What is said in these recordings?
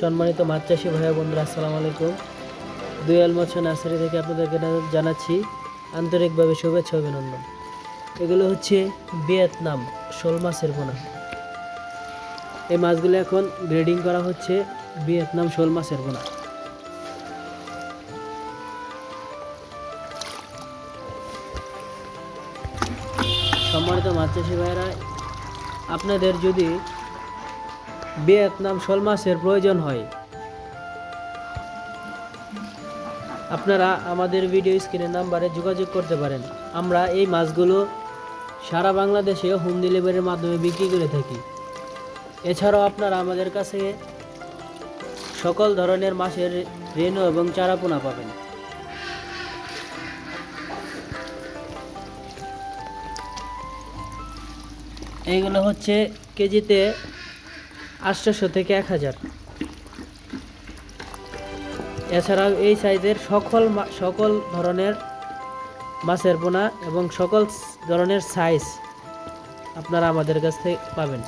সম্মানিত মাছ চাষি ভাইয়া বন্ধুরা, আসসালামু আলাইকুম। দুয়াল মৎস্য নার্সারি থেকে আপনাদেরকে জানাচ্ছি আন্তরিকভাবে শুভেচ্ছা অভিনন্দন। এগুলো হচ্ছে ভিয়েতনাম শোল মাছের পোনা। এই মাছগুলো এখন গ্রেডিং করা হচ্ছে ভিয়েতনাম শোল মাছের পোনা। সম্মানিত মাছ চাষি ভাইয়েরা, আপনাদের যদি ভিয়েতনাম শোল মাছের প্রয়োজন হয়। আপনারা আমাদের ভিডিও স্ক্রিনের নাম্বারে যোগাযোগ করতে পারেন। আমরা এই মাছগুলো সারা বাংলাদেশে হোম ডেলিভারির মাধ্যমে বিক্রি করে থাকি। এছাড়াও আপনারা আমাদের কাছে সকল ধরনের মাছের রেণু এবং চারাপোনা পাবেন। এইগুলো হচ্ছে কেজিতে আটশোশো থেকে এক হাজার। এছাড়াও এই সাইজের সকল সকল ধরনের মাছের পোনা এবং সকল ধরনের সাইজ আপনারা আমাদের কাছ থেকে পাবেন।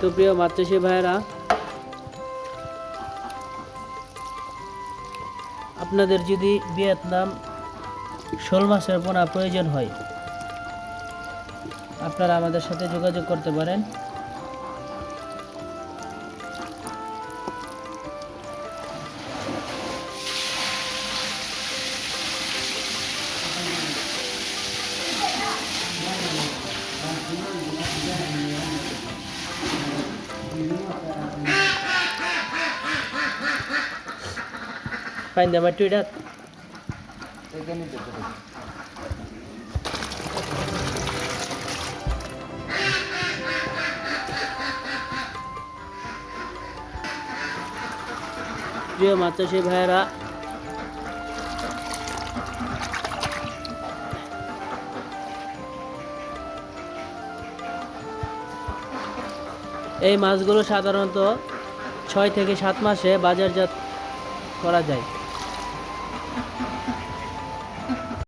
তো প্রিয় মাছ চাষি ভাইয়েরা আপনাদের যদি ভিয়েতনাম শোল মাছের পোনা প্রয়োজন হয় আপনারা আমাদের সাথে যোগাযোগ করতে পারেন। ফাইন দে আমার টুইটার প্রিয় মাছ ভাইয়েরা, এই মাছগুলো সাধারণত ছয় থেকে সাত মাসে বাজারজাত করা যায়।